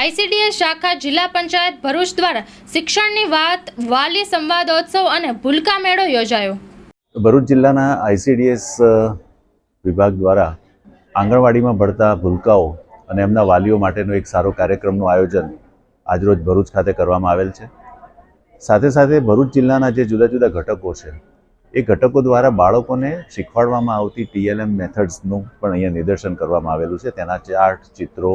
ICDS શાખા જિલ્લા પંચાયત ભરૂચ દ્વારા શિક્ષણની વાત, વાલી સંવાદોત્સવ અને ભૂલકા મેળો યોજાયો. ભરૂચ જિલ્લાના આઈસીડીએસ વિભાગ દ્વારા આંગણવાડીમાં ભણતા ભૂલકાઓ અને એમના વાલીઓ માટેનો એક સારો કાર્યક્રમનું આયોજન આજરોજ ભરૂચ ખાતે કરવામાં આવેલ છે. સાથે સાથે ભરૂચ જિલ્લાના જે જુદા જુદા ઘટકો છે, એ ઘટકો દ્વારા બાળકોને શીખવાડવામાં આવતી ટીએલએમ મેથડ્સનું પણ અહીંયા નિદર્શન કરવામાં આવેલું છે. તેના ચાર્ટ, ચિત્રો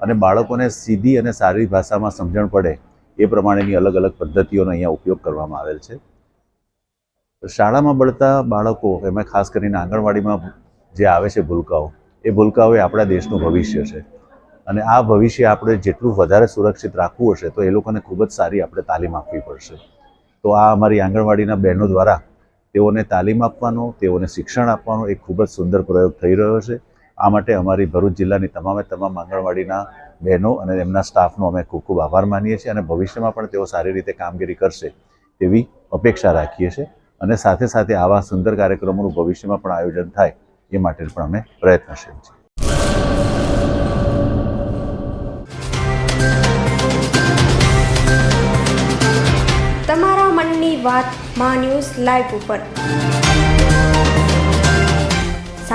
અને બાળકોને સીધી અને સારી ભાષામાં સમજણ પડે એ પ્રમાણેની અલગ અલગ પદ્ધતિઓનો અહીંયા ઉપયોગ કરવામાં આવેલ છે. શાળામાં બળતા બાળકો, એમાં ખાસ કરીને આંગણવાડીમાં જે આવે છે ભૂલકાઓ, એ ભૂલકાઓ એ આપણા દેશનું ભવિષ્ય છે. અને આ ભવિષ્ય આપણે જેટલું વધારે સુરક્ષિત રાખવું હશે તો એ લોકોને ખૂબ જ સારી આપણે તાલીમ આપવી પડશે. તો આ અમારી આંગણવાડીના બહેનો દ્વારા તેઓને તાલીમ આપવાનો, તેઓને શિક્ષણ આપવાનો એક ખૂબ જ સુંદર પ્રયોગ થઈ રહ્યો છે. આ માટે અમારી ભરૂચ જિલ્લાની તમામે તમામ આંગણવાડીના બહેનો અને એમના સ્ટાફનો અમે ખૂબ ખૂબ આભાર માનીએ છીએ અને ભવિષ્યમાં પણ તેઓ સારી રીતે કામગીરી કરશે તેવી અપેક્ષા રાખીએ છીએ અને સાથે સાથે આવા સુંદર કાર્યક્રમોનું ભવિષ્યમાં પણ આયોજન થાય એ માટે પણ અમે પ્રયત્નશીલ છીએ. તમારા મનની વાત મા ન્યૂઝ લાઈવ ઉપર.